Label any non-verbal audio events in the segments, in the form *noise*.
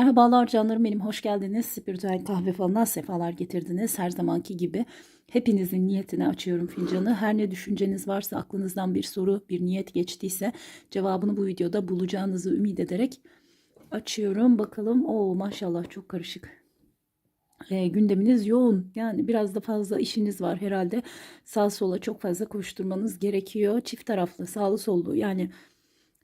Merhabalar canlarım benim hoş geldiniz. Spiritüel kahve falına sefalar getirdiniz. Her zamanki gibi hepinizin niyetine açıyorum fincanı. Her ne düşünceniz varsa aklınızdan bir soru, bir niyet geçtiyse cevabını bu videoda bulacağınızı ümit ederek açıyorum. Bakalım. Oo maşallah çok karışık. E, gündeminiz yoğun. Yani biraz da fazla işiniz var herhalde. Sağ sola çok fazla koşturmanız gerekiyor. Çift taraflı, sağlı sollu yani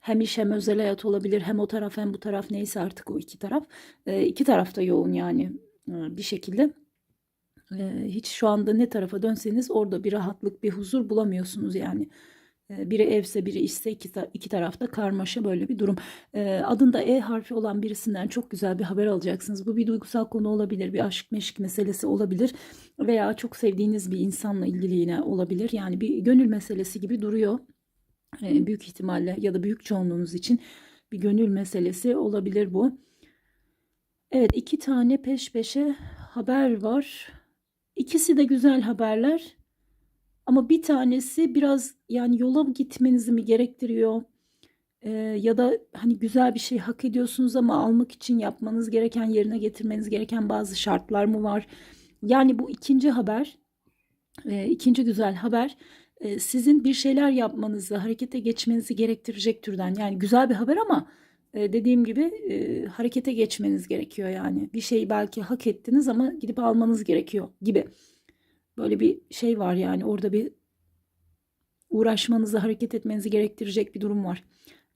hem iş hem özel hayat olabilir. Hem o taraf hem bu taraf neyse artık o iki taraf. E, iki tarafta yoğun yani e, bir şekilde. E, hiç şu anda ne tarafa dönseniz orada bir rahatlık, bir huzur bulamıyorsunuz yani. E, biri evse biri işse iki, iki tarafta karmaşa böyle bir durum. Adında E harfi olan birisinden çok güzel bir haber alacaksınız. Bu bir duygusal konu olabilir, bir aşk meşk meselesi olabilir veya çok sevdiğiniz bir insanla ilgili yine olabilir. Yani bir gönül meselesi gibi duruyor. E, büyük ihtimalle ya da büyük çoğunluğunuz için bir gönül meselesi olabilir bu. Evet iki tane peş peşe haber var. İkisi de güzel haberler. Ama bir tanesi biraz yani yola gitmenizi mi gerektiriyor? Ee, ya da hani güzel bir şey hak ediyorsunuz ama almak için yapmanız gereken, yerine getirmeniz gereken bazı şartlar mı var? Yani bu ikinci haber, e, ikinci güzel haber sizin bir şeyler yapmanızı, harekete geçmenizi gerektirecek türden. Yani güzel bir haber ama dediğim gibi harekete geçmeniz gerekiyor yani. Bir şey belki hak ettiniz ama gidip almanız gerekiyor gibi. Böyle bir şey var yani orada bir uğraşmanızı, hareket etmenizi gerektirecek bir durum var.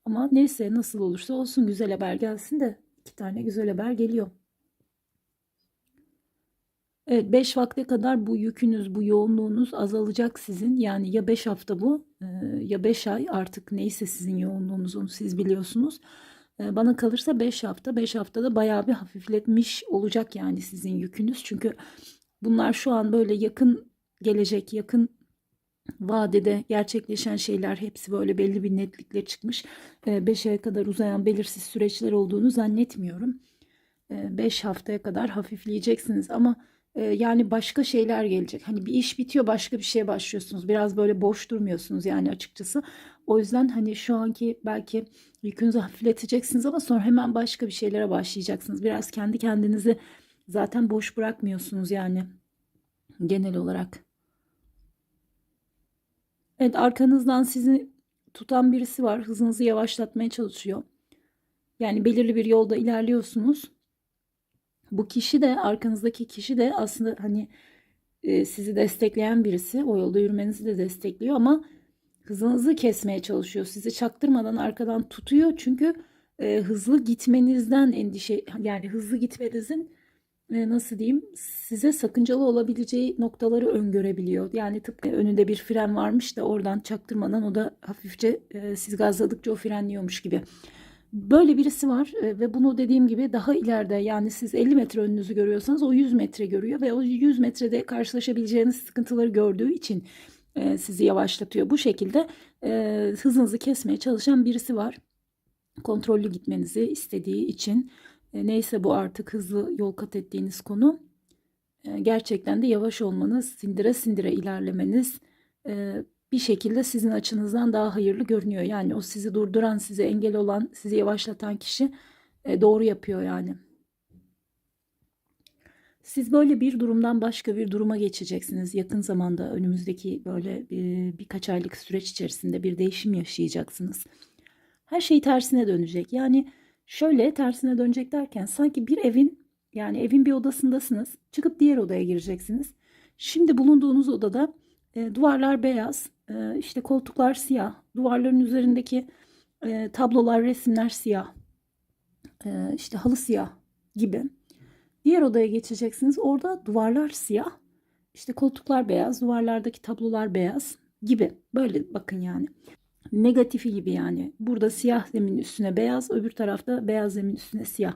Ama neyse nasıl olursa olsun güzel haber gelsin de iki tane güzel haber geliyor. Evet 5 vakte kadar bu yükünüz, bu yoğunluğunuz azalacak sizin. Yani ya 5 hafta bu e, ya 5 ay artık neyse sizin yoğunluğunuz onu siz biliyorsunuz. E, Bana kalırsa 5 hafta, 5 haftada bayağı bir hafifletmiş olacak yani sizin yükünüz. Çünkü bunlar şu an böyle yakın gelecek, yakın vadede gerçekleşen şeyler hepsi böyle belli bir netlikle çıkmış. 5 aya kadar uzayan belirsiz süreçler olduğunu zannetmiyorum. 5 haftaya kadar hafifleyeceksiniz ama e, yani başka şeyler gelecek. Hani bir iş bitiyor başka bir şeye başlıyorsunuz. Biraz böyle boş durmuyorsunuz yani açıkçası. O yüzden hani şu anki belki yükünüzü hafifleteceksiniz ama sonra hemen başka bir şeylere başlayacaksınız. Biraz kendi kendinizi zaten boş bırakmıyorsunuz yani genel olarak. Evet arkanızdan sizi tutan birisi var. Hızınızı yavaşlatmaya çalışıyor. Yani belirli bir yolda ilerliyorsunuz. Bu kişi de arkanızdaki kişi de aslında hani e, sizi destekleyen birisi. O yolda yürümenizi de destekliyor ama hızınızı kesmeye çalışıyor. Sizi çaktırmadan arkadan tutuyor. Çünkü e, hızlı gitmenizden endişe yani hızlı gitmenizin e, nasıl diyeyim size sakıncalı olabileceği noktaları öngörebiliyor. Yani tıpkı önünde bir fren varmış da oradan çaktırmadan o da hafifçe e, siz gazladıkça o frenliyormuş gibi. Böyle birisi var e, ve bunu dediğim gibi daha ileride yani siz 50 metre önünüzü görüyorsanız o 100 metre görüyor ve o 100 metrede karşılaşabileceğiniz sıkıntıları gördüğü için e, sizi yavaşlatıyor. Bu şekilde e, hızınızı kesmeye çalışan birisi var. Kontrollü gitmenizi istediği için neyse bu artık hızlı yol kat ettiğiniz konu gerçekten de yavaş olmanız, sindire sindire ilerlemeniz bir şekilde sizin açınızdan daha hayırlı görünüyor. Yani o sizi durduran, size engel olan, sizi yavaşlatan kişi e, doğru yapıyor yani. Siz böyle bir durumdan başka bir duruma geçeceksiniz. Yakın zamanda önümüzdeki böyle e, birkaç aylık süreç içerisinde bir değişim yaşayacaksınız. Her şey tersine dönecek. Yani şöyle tersine dönecek derken sanki bir evin yani evin bir odasındasınız. Çıkıp diğer odaya gireceksiniz. Şimdi bulunduğunuz odada e, duvarlar beyaz, e, işte koltuklar siyah, duvarların üzerindeki e, tablolar, resimler siyah, e, işte halı siyah gibi. Diğer odaya geçeceksiniz. Orada duvarlar siyah, işte koltuklar beyaz, duvarlardaki tablolar beyaz gibi. Böyle bakın yani. Negatifi gibi yani. Burada siyah zemin üstüne beyaz, öbür tarafta beyaz zemin üstüne siyah.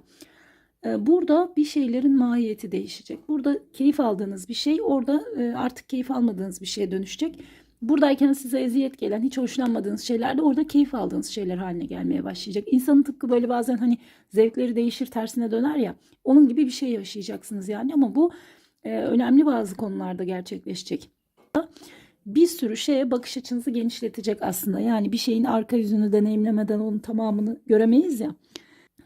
Ee, Burada bir şeylerin mahiyeti değişecek. Burada keyif aldığınız bir şey orada e, artık keyif almadığınız bir şeye dönüşecek. Buradayken size eziyet gelen, hiç hoşlanmadığınız şeyler de orada keyif aldığınız şeyler haline gelmeye başlayacak. İnsanın tıpkı böyle bazen hani zevkleri değişir, tersine döner ya. Onun gibi bir şey yaşayacaksınız yani ama bu e, önemli bazı konularda gerçekleşecek. Bir sürü şeye bakış açınızı genişletecek aslında. Yani bir şeyin arka yüzünü deneyimlemeden onun tamamını göremeyiz ya.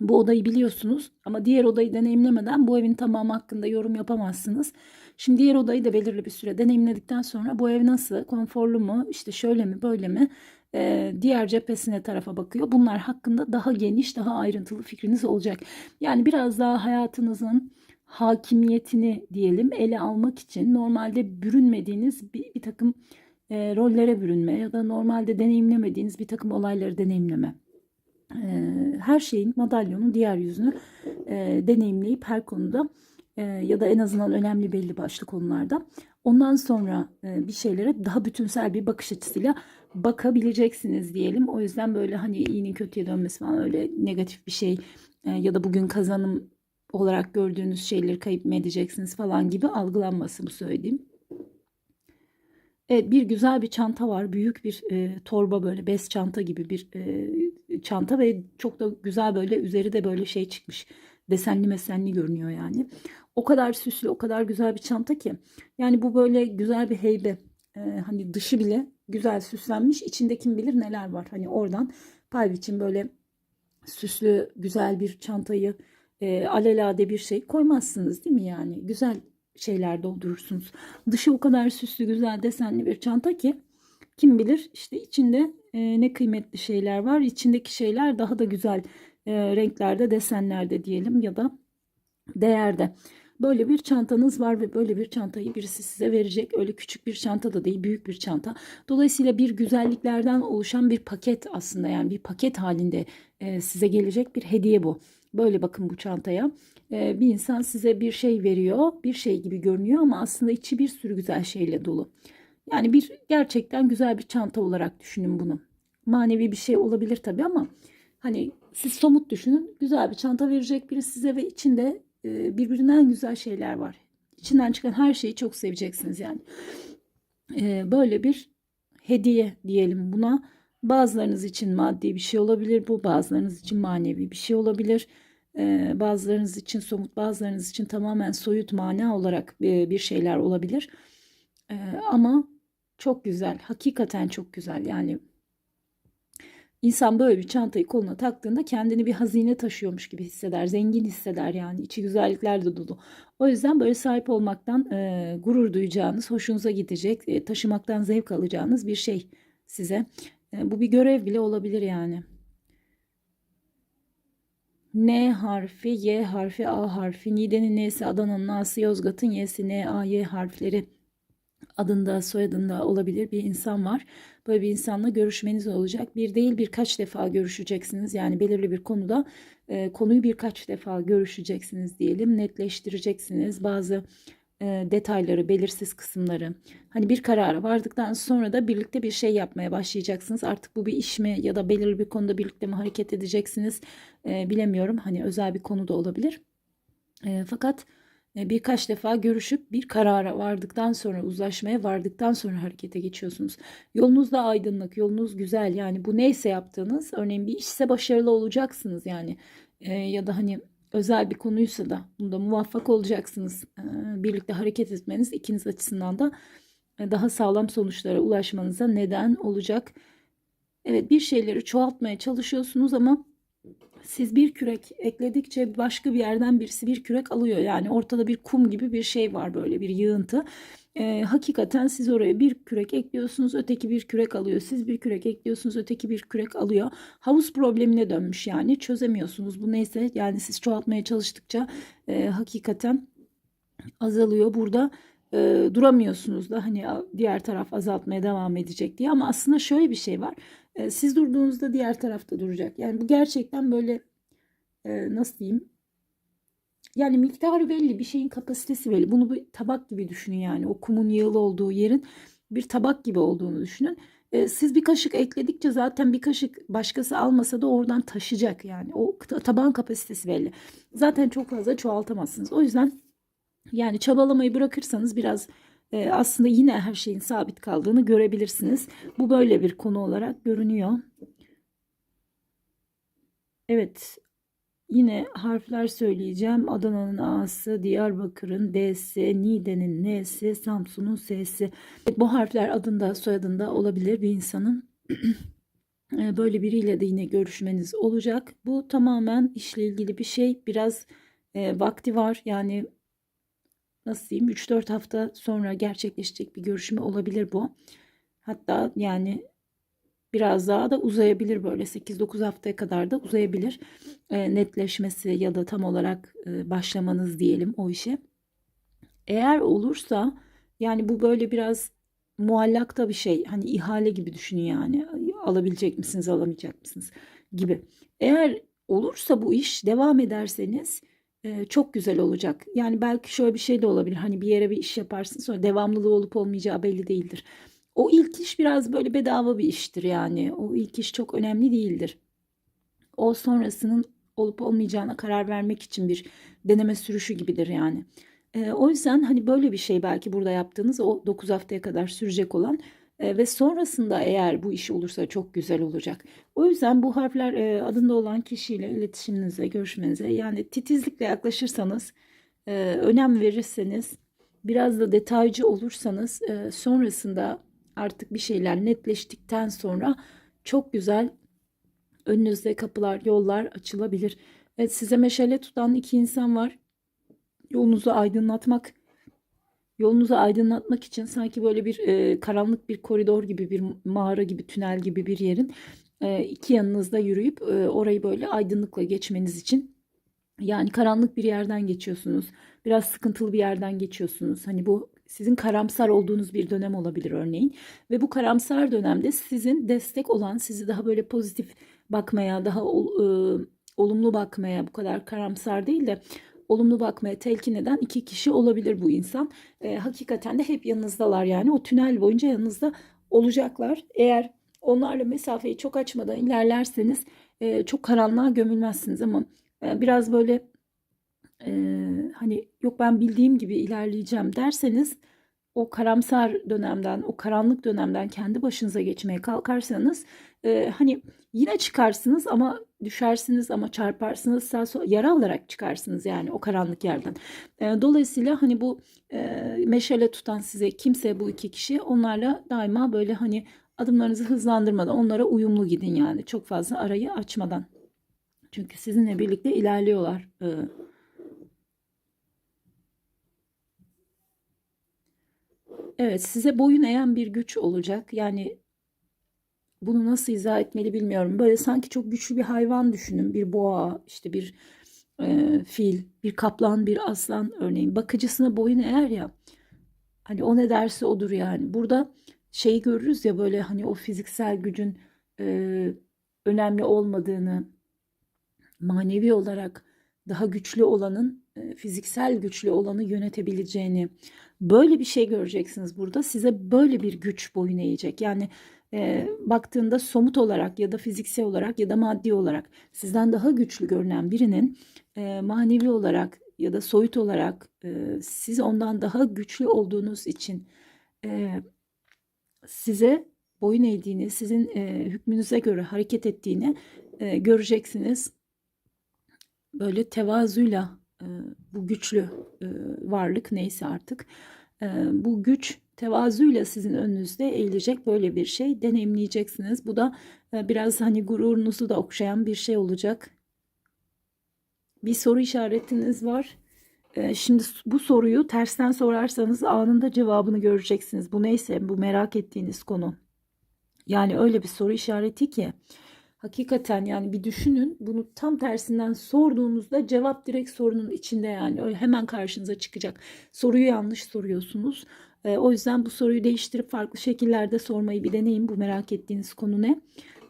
Bu odayı biliyorsunuz ama diğer odayı deneyimlemeden bu evin tamamı hakkında yorum yapamazsınız. Şimdi diğer odayı da belirli bir süre deneyimledikten sonra bu ev nasıl, konforlu mu, işte şöyle mi, böyle mi, e, diğer cephesine tarafa bakıyor. Bunlar hakkında daha geniş, daha ayrıntılı fikriniz olacak. Yani biraz daha hayatınızın hakimiyetini diyelim ele almak için normalde bürünmediğiniz bir, bir takım e, rollere bürünme ya da normalde deneyimlemediğiniz bir takım olayları deneyimleme. Her şeyin madalyonun diğer yüzünü e, deneyimleyip her konuda e, ya da en azından önemli belli başlı konularda ondan sonra e, bir şeylere daha bütünsel bir bakış açısıyla bakabileceksiniz diyelim. O yüzden böyle hani iyinin kötüye dönmesi falan öyle negatif bir şey e, ya da bugün kazanım olarak gördüğünüz şeyleri kayıp mı edeceksiniz falan gibi algılanması bu söylediğim. Evet bir güzel bir çanta var. Büyük bir e, torba böyle bez çanta gibi bir e, çanta ve çok da güzel böyle üzeri de böyle şey çıkmış. Desenli mesenli görünüyor yani. O kadar süslü, o kadar güzel bir çanta ki. Yani bu böyle güzel bir heybe. E, hani dışı bile güzel süslenmiş. İçinde kim bilir neler var. Hani oradan pay için böyle süslü güzel bir çantayı e, alelade bir şey koymazsınız değil mi yani? Güzel şeyler doldurursunuz. Dışı o kadar süslü güzel desenli bir çanta ki kim bilir işte içinde e, ne kıymetli şeyler var. İçindeki şeyler daha da güzel e, renklerde desenlerde diyelim ya da değerde. Böyle bir çantanız var ve böyle bir çantayı birisi size verecek. Öyle küçük bir çanta da değil, büyük bir çanta. Dolayısıyla bir güzelliklerden oluşan bir paket aslında yani bir paket halinde e, size gelecek bir hediye bu. Böyle bakın bu çantaya. E, bir insan size bir şey veriyor, bir şey gibi görünüyor ama aslında içi bir sürü güzel şeyle dolu. Yani bir gerçekten güzel bir çanta olarak düşünün bunu. Manevi bir şey olabilir tabii ama hani siz somut düşünün. Güzel bir çanta verecek biri size ve içinde e, birbirinden güzel şeyler var. İçinden çıkan her şeyi çok seveceksiniz yani. E, böyle bir hediye diyelim buna. Bazılarınız için maddi bir şey olabilir bu, bazılarınız için manevi bir şey olabilir. E, bazılarınız için somut, bazılarınız için tamamen soyut mana olarak bir şeyler olabilir. Ama çok güzel, hakikaten çok güzel. Yani İnsan böyle bir çantayı koluna taktığında kendini bir hazine taşıyormuş gibi hisseder. Zengin hisseder yani. içi güzellikler de dolu. O yüzden böyle sahip olmaktan e, gurur duyacağınız, hoşunuza gidecek, e, taşımaktan zevk alacağınız bir şey size. E, bu bir görev bile olabilir yani. N harfi, Y harfi, A harfi, Nide'nin N'si, Adana'nın A'sı, Yozgat'ın Y'si, N, A, Y harfleri adında soyadında olabilir bir insan var. Böyle bir insanla görüşmeniz olacak. Bir değil birkaç defa görüşeceksiniz. Yani belirli bir konuda e, konuyu birkaç defa görüşeceksiniz diyelim. Netleştireceksiniz bazı e, detayları, belirsiz kısımları. Hani bir karara vardıktan sonra da birlikte bir şey yapmaya başlayacaksınız. Artık bu bir iş mi ya da belirli bir konuda birlikte mi hareket edeceksiniz e, bilemiyorum. Hani özel bir konu da olabilir. E, fakat birkaç defa görüşüp bir karara vardıktan sonra uzlaşmaya vardıktan sonra harekete geçiyorsunuz. Yolunuz da aydınlık, yolunuz güzel. Yani bu neyse yaptığınız örneğin bir işse başarılı olacaksınız yani. E, ya da hani özel bir konuysa da bunda muvaffak olacaksınız. E, birlikte hareket etmeniz ikiniz açısından da e, daha sağlam sonuçlara ulaşmanıza neden olacak. Evet bir şeyleri çoğaltmaya çalışıyorsunuz ama siz bir kürek ekledikçe başka bir yerden birisi bir kürek alıyor. Yani ortada bir kum gibi bir şey var böyle bir yığıntı. Ee, hakikaten siz oraya bir kürek ekliyorsunuz öteki bir kürek alıyor. Siz bir kürek ekliyorsunuz öteki bir kürek alıyor. Havuz problemine dönmüş yani çözemiyorsunuz. Bu neyse yani siz çoğaltmaya çalıştıkça e, hakikaten azalıyor. Burada e, duramıyorsunuz da hani diğer taraf azaltmaya devam edecek diye ama aslında şöyle bir şey var e, siz durduğunuzda diğer tarafta duracak. Yani bu gerçekten böyle e, nasıl diyeyim? Yani miktarı belli bir şeyin kapasitesi belli. Bunu bir tabak gibi düşünün yani. O kumun yığılı olduğu yerin bir tabak gibi olduğunu düşünün. E, siz bir kaşık ekledikçe zaten bir kaşık başkası almasa da oradan taşıyacak yani. O taban kapasitesi belli. Zaten çok fazla çoğaltamazsınız. O yüzden yani çabalamayı bırakırsanız biraz e, aslında yine her şeyin sabit kaldığını görebilirsiniz. Bu böyle bir konu olarak görünüyor. Evet yine harfler söyleyeceğim. Adana'nın A'sı, Diyarbakır'ın D'si, Niğde'nin N'si, Samsun'un S'si. Bu harfler adında soyadında olabilir bir insanın. *clears throat* E, Böyle biriyle de yine görüşmeniz olacak. Bu tamamen işle ilgili bir şey. Biraz e, vakti var. Yani nasıl diyeyim 3-4 hafta sonra gerçekleşecek bir görüşme olabilir bu. Hatta yani biraz daha da uzayabilir böyle 8-9 haftaya kadar da uzayabilir. E, netleşmesi ya da tam olarak e, başlamanız diyelim o işe. Eğer olursa yani bu böyle biraz muallakta bir şey. Hani ihale gibi düşünün yani. Alabilecek misiniz, alamayacak mısınız gibi. Eğer olursa bu iş devam ederseniz e, çok güzel olacak. Yani belki şöyle bir şey de olabilir. Hani bir yere bir iş yaparsın sonra devamlılığı olup olmayacağı belli değildir. O ilk iş biraz böyle bedava bir iştir yani. O ilk iş çok önemli değildir. O sonrasının olup olmayacağına karar vermek için bir deneme sürüşü gibidir yani. Ee, o yüzden hani böyle bir şey belki burada yaptığınız o 9 haftaya kadar sürecek olan e, ve sonrasında eğer bu iş olursa çok güzel olacak. O yüzden bu harfler e, adında olan kişiyle iletişiminize, görüşmenize yani titizlikle yaklaşırsanız, e, önem verirseniz, biraz da detaycı olursanız e, sonrasında artık bir şeyler netleştikten sonra çok güzel önünüzde kapılar, yollar açılabilir. Evet, size meşale tutan iki insan var. Yolunuzu aydınlatmak, yolunuzu aydınlatmak için sanki böyle bir e, karanlık bir koridor gibi, bir mağara gibi, tünel gibi bir yerin e, iki yanınızda yürüyüp e, orayı böyle aydınlıkla geçmeniz için yani karanlık bir yerden geçiyorsunuz. Biraz sıkıntılı bir yerden geçiyorsunuz. Hani bu sizin karamsar olduğunuz bir dönem olabilir örneğin. Ve bu karamsar dönemde sizin destek olan, sizi daha böyle pozitif bakmaya, daha e, olumlu bakmaya, bu kadar karamsar değil de olumlu bakmaya telkin eden iki kişi olabilir bu insan. E, hakikaten de hep yanınızdalar yani o tünel boyunca yanınızda olacaklar. Eğer onlarla mesafeyi çok açmadan ilerlerseniz e, çok karanlığa gömülmezsiniz ama e, biraz böyle e, hani yok ben bildiğim gibi ilerleyeceğim derseniz o karamsar dönemden, o karanlık dönemden kendi başınıza geçmeye kalkarsanız e, hani yine çıkarsınız ama düşersiniz ama çarparsınız sağ sol yara alarak çıkarsınız yani o karanlık yerden. E, dolayısıyla hani bu e, meşale tutan size kimse bu iki kişi onlarla daima böyle hani adımlarınızı hızlandırmadan onlara uyumlu gidin yani çok fazla arayı açmadan. Çünkü sizinle birlikte ilerliyorlar. E, Evet, size boyun eğen bir güç olacak. Yani bunu nasıl izah etmeli bilmiyorum. Böyle sanki çok güçlü bir hayvan düşünün. Bir boğa, işte bir e, fil, bir kaplan, bir aslan örneğin. Bakıcısına boyun eğer ya. Hani o ne derse odur yani. Burada şeyi görürüz ya böyle hani o fiziksel gücün e, önemli olmadığını, manevi olarak daha güçlü olanın e, fiziksel güçlü olanı yönetebileceğini böyle bir şey göreceksiniz burada. Size böyle bir güç boyun eğecek. Yani e, baktığında somut olarak ya da fiziksel olarak ya da maddi olarak sizden daha güçlü görünen birinin e, manevi olarak ya da soyut olarak e, siz ondan daha güçlü olduğunuz için e, size boyun eğdiğini, sizin e, hükmünüze göre hareket ettiğini e, göreceksiniz. Böyle tevazuyla e, bu güçlü e, varlık neyse artık bu güç tevazuyla sizin önünüzde eğilecek böyle bir şey deneyimleyeceksiniz. Bu da biraz hani gururunuzu da okşayan bir şey olacak. Bir soru işaretiniz var. Şimdi bu soruyu tersten sorarsanız anında cevabını göreceksiniz. Bu neyse bu merak ettiğiniz konu. Yani öyle bir soru işareti ki Hakikaten yani bir düşünün bunu tam tersinden sorduğunuzda cevap direkt sorunun içinde yani hemen karşınıza çıkacak. Soruyu yanlış soruyorsunuz. E, o yüzden bu soruyu değiştirip farklı şekillerde sormayı bir deneyin. Bu merak ettiğiniz konu ne?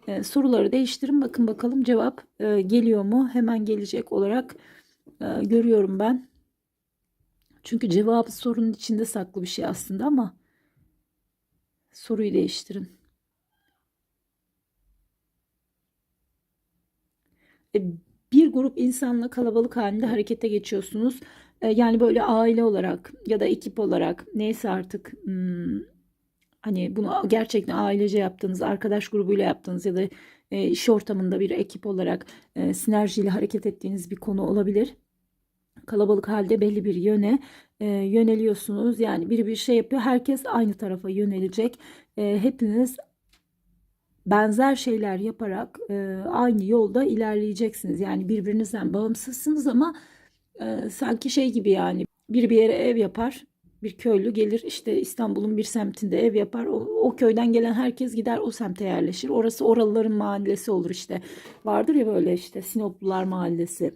E, soruları değiştirin bakın bakalım cevap e, geliyor mu? Hemen gelecek olarak e, görüyorum ben. Çünkü cevabı sorunun içinde saklı bir şey aslında ama soruyu değiştirin. Bir grup insanla kalabalık halinde harekete geçiyorsunuz. E, yani böyle aile olarak ya da ekip olarak neyse artık hmm, hani bunu gerçekten ailece yaptığınız, arkadaş grubuyla yaptığınız ya da e, iş ortamında bir ekip olarak sinerjiyle hareket ettiğiniz bir konu olabilir. Kalabalık halde belli bir yöne yöneliyorsunuz. Yani biri bir şey yapıyor. Herkes aynı tarafa yönelecek. hepiniz benzer şeyler yaparak e, aynı yolda ilerleyeceksiniz. Yani birbirinizden bağımsızsınız ama e, sanki şey gibi yani bir bir yere ev yapar. Bir köylü gelir işte İstanbul'un bir semtinde ev yapar. O, o köyden gelen herkes gider o semte yerleşir. Orası oralıların mahallesi olur işte. Vardır ya böyle işte Sinoplular mahallesi.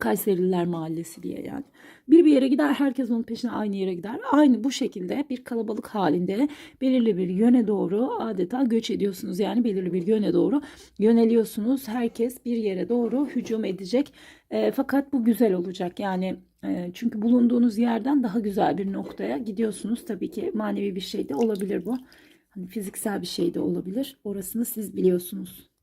Kayserililer Mahallesi diye yani. Bir bir yere gider herkes onun peşine aynı yere gider. Aynı bu şekilde bir kalabalık halinde belirli bir yöne doğru adeta göç ediyorsunuz. Yani belirli bir yöne doğru yöneliyorsunuz. Herkes bir yere doğru hücum edecek. E, fakat bu güzel olacak. Yani e, çünkü bulunduğunuz yerden daha güzel bir noktaya gidiyorsunuz. Tabii ki manevi bir şey de olabilir bu. Hani fiziksel bir şey de olabilir. Orasını siz biliyorsunuz.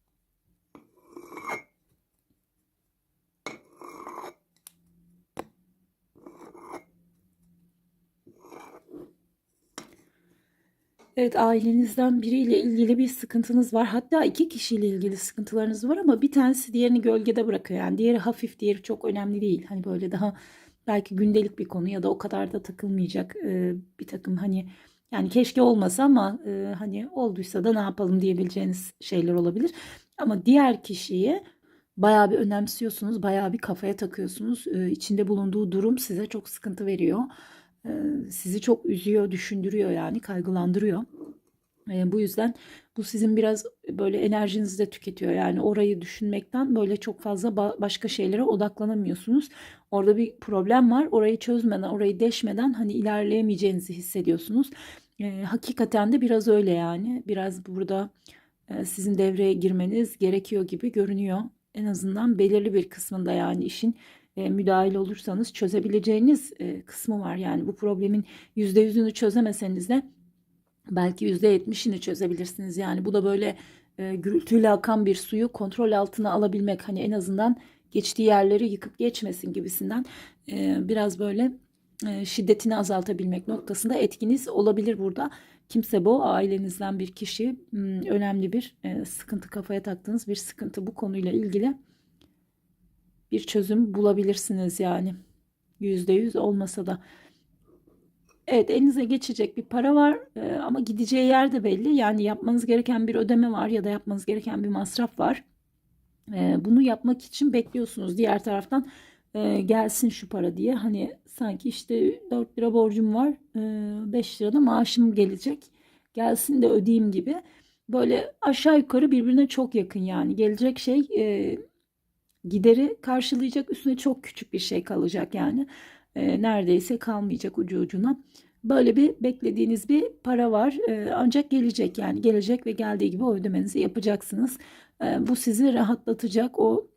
Evet ailenizden biriyle ilgili bir sıkıntınız var. Hatta iki kişiyle ilgili sıkıntılarınız var ama bir tanesi diğerini gölgede bırakıyor. Yani diğeri hafif, diğeri çok önemli değil. Hani böyle daha belki gündelik bir konu ya da o kadar da takılmayacak e, bir takım hani yani keşke olmasa ama e, hani olduysa da ne yapalım diyebileceğiniz şeyler olabilir. Ama diğer kişiyi bayağı bir önemsiyorsunuz, bayağı bir kafaya takıyorsunuz. E, içinde bulunduğu durum size çok sıkıntı veriyor. E, sizi çok üzüyor, düşündürüyor yani kaygılandırıyor. E, bu yüzden bu sizin biraz böyle enerjinizi de tüketiyor. Yani orayı düşünmekten böyle çok fazla ba- başka şeylere odaklanamıyorsunuz. Orada bir problem var. Orayı çözmeden, orayı deşmeden hani ilerleyemeyeceğinizi hissediyorsunuz. E, hakikaten de biraz öyle yani. Biraz burada e, sizin devreye girmeniz gerekiyor gibi görünüyor. En azından belirli bir kısmında yani işin e, müdahil olursanız çözebileceğiniz e, kısmı var. Yani bu problemin %100'ünü çözemeseniz de belki %70'ini çözebilirsiniz. Yani bu da böyle e, gürültüyle akan bir suyu kontrol altına alabilmek hani en azından geçtiği yerleri yıkıp geçmesin gibisinden e, biraz böyle e, şiddetini azaltabilmek noktasında etkiniz olabilir burada. Kimse bu ailenizden bir kişi hmm, önemli bir e, sıkıntı kafaya taktığınız bir sıkıntı bu konuyla ilgili bir çözüm bulabilirsiniz yani. Yüzde yüz olmasa da. Evet elinize geçecek bir para var e, ama gideceği yer de belli. Yani yapmanız gereken bir ödeme var ya da yapmanız gereken bir masraf var. E, bunu yapmak için bekliyorsunuz. Diğer taraftan e, gelsin şu para diye. Hani sanki işte 4 lira borcum var, e, 5 lira da maaşım gelecek. Gelsin de ödeyeyim gibi. Böyle aşağı yukarı birbirine çok yakın yani. Gelecek şey e, gideri karşılayacak üstüne çok küçük bir şey kalacak yani. E, neredeyse kalmayacak ucu ucuna. Böyle bir beklediğiniz bir para var. E, ancak gelecek yani gelecek ve geldiği gibi o ödemenizi yapacaksınız. E, bu sizi rahatlatacak. O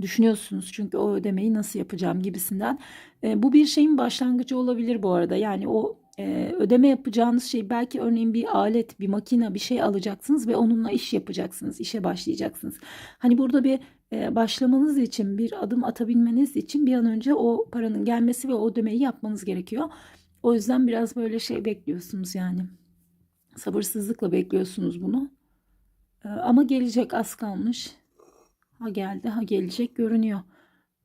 düşünüyorsunuz çünkü o ödemeyi nasıl yapacağım gibisinden. E, bu bir şeyin başlangıcı olabilir bu arada. Yani o e, ödeme yapacağınız şey belki örneğin bir alet, bir makine, bir şey alacaksınız ve onunla iş yapacaksınız, işe başlayacaksınız. Hani burada bir başlamanız için, bir adım atabilmeniz için bir an önce o paranın gelmesi ve o ödemeyi yapmanız gerekiyor. O yüzden biraz böyle şey bekliyorsunuz yani. Sabırsızlıkla bekliyorsunuz bunu. E, ama gelecek az kalmış. Ha geldi, ha gelecek görünüyor.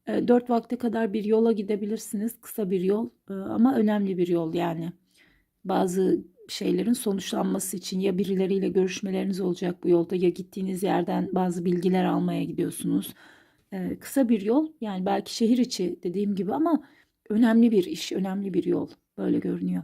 E, 4 vakte kadar bir yola gidebilirsiniz. Kısa bir yol e, ama önemli bir yol yani. Bazı şeylerin sonuçlanması için ya birileriyle görüşmeleriniz olacak bu yolda ya gittiğiniz yerden bazı bilgiler almaya gidiyorsunuz. E, kısa bir yol yani belki şehir içi dediğim gibi ama önemli bir iş, önemli bir yol böyle görünüyor.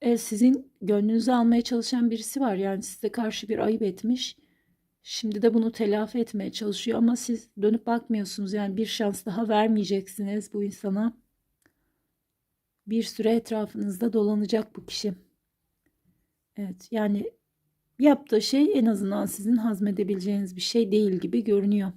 E, sizin gönlünüzü almaya çalışan birisi var. Yani size karşı bir ayıp etmiş. Şimdi de bunu telafi etmeye çalışıyor ama siz dönüp bakmıyorsunuz. Yani bir şans daha vermeyeceksiniz bu insana. Bir süre etrafınızda dolanacak bu kişi. Evet yani yaptığı şey en azından sizin hazmedebileceğiniz bir şey değil gibi görünüyor.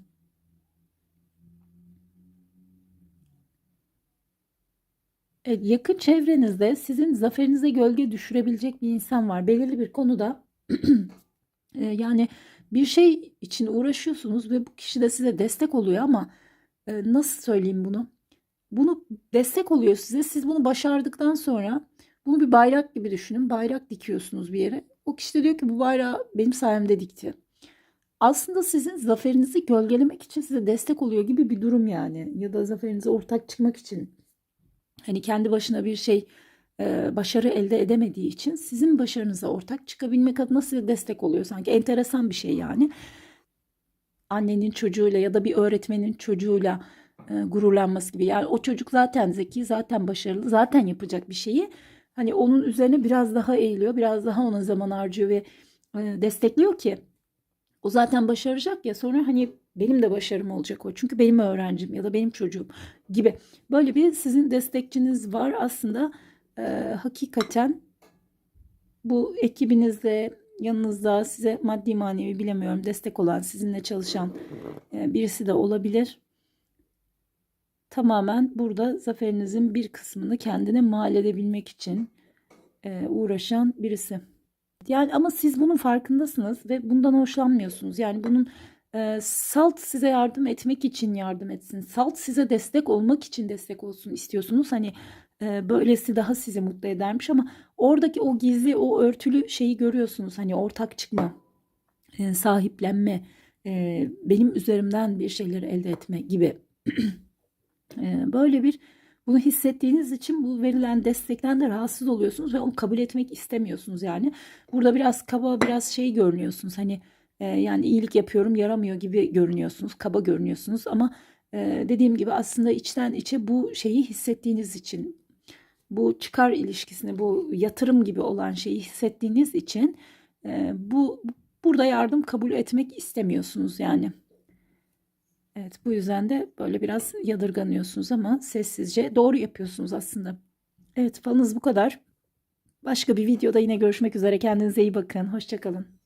Evet, yakın çevrenizde sizin zaferinize gölge düşürebilecek bir insan var. Belirli bir konuda *clears throat* e, yani bir şey için uğraşıyorsunuz ve bu kişi de size destek oluyor ama e, nasıl söyleyeyim bunu? Bunu destek oluyor size. Siz bunu başardıktan sonra bunu bir bayrak gibi düşünün. Bayrak dikiyorsunuz bir yere. O kişi de diyor ki bu bayrağı benim sayemde dikti. Aslında sizin zaferinizi gölgelemek için size destek oluyor gibi bir durum yani. Ya da zaferinize ortak çıkmak için hani kendi başına bir şey başarı elde edemediği için sizin başarınıza ortak çıkabilmek adına size destek oluyor. Sanki enteresan bir şey yani. Annenin çocuğuyla ya da bir öğretmenin çocuğuyla e, gururlanması gibi. Yani o çocuk zaten zeki zaten başarılı zaten yapacak bir şeyi hani onun üzerine biraz daha eğiliyor biraz daha ona zaman harcıyor ve e, destekliyor ki o zaten başaracak ya sonra hani benim de başarım olacak o. Çünkü benim öğrencim ya da benim çocuğum. gibi. Böyle bir sizin destekçiniz var aslında e, hakikaten bu ekibinizde yanınızda size maddi manevi bilemiyorum destek olan sizinle çalışan e, birisi de olabilir. Tamamen burada zaferinizin bir kısmını kendine mal edebilmek için e, uğraşan birisi. Yani ama siz bunun farkındasınız ve bundan hoşlanmıyorsunuz. Yani bunun e, salt size yardım etmek için yardım etsin. Salt size destek olmak için destek olsun istiyorsunuz. Hani e, böylesi daha sizi mutlu edermiş ama oradaki o gizli, o örtülü şeyi görüyorsunuz. Hani ortak çıkma, sahiplenme, benim üzerimden bir şeyleri elde etme gibi. *clears throat* Böyle bir bunu hissettiğiniz için bu verilen destekten de rahatsız oluyorsunuz ve onu kabul etmek istemiyorsunuz yani. Burada biraz kaba biraz şey görünüyorsunuz hani yani iyilik yapıyorum yaramıyor gibi görünüyorsunuz kaba görünüyorsunuz ama dediğim gibi aslında içten içe bu şeyi hissettiğiniz için bu çıkar ilişkisini bu yatırım gibi olan şeyi hissettiğiniz için e, bu burada yardım kabul etmek istemiyorsunuz yani. Evet bu yüzden de böyle biraz yadırganıyorsunuz ama sessizce doğru yapıyorsunuz aslında. Evet falınız bu kadar. Başka bir videoda yine görüşmek üzere. Kendinize iyi bakın. Hoşçakalın.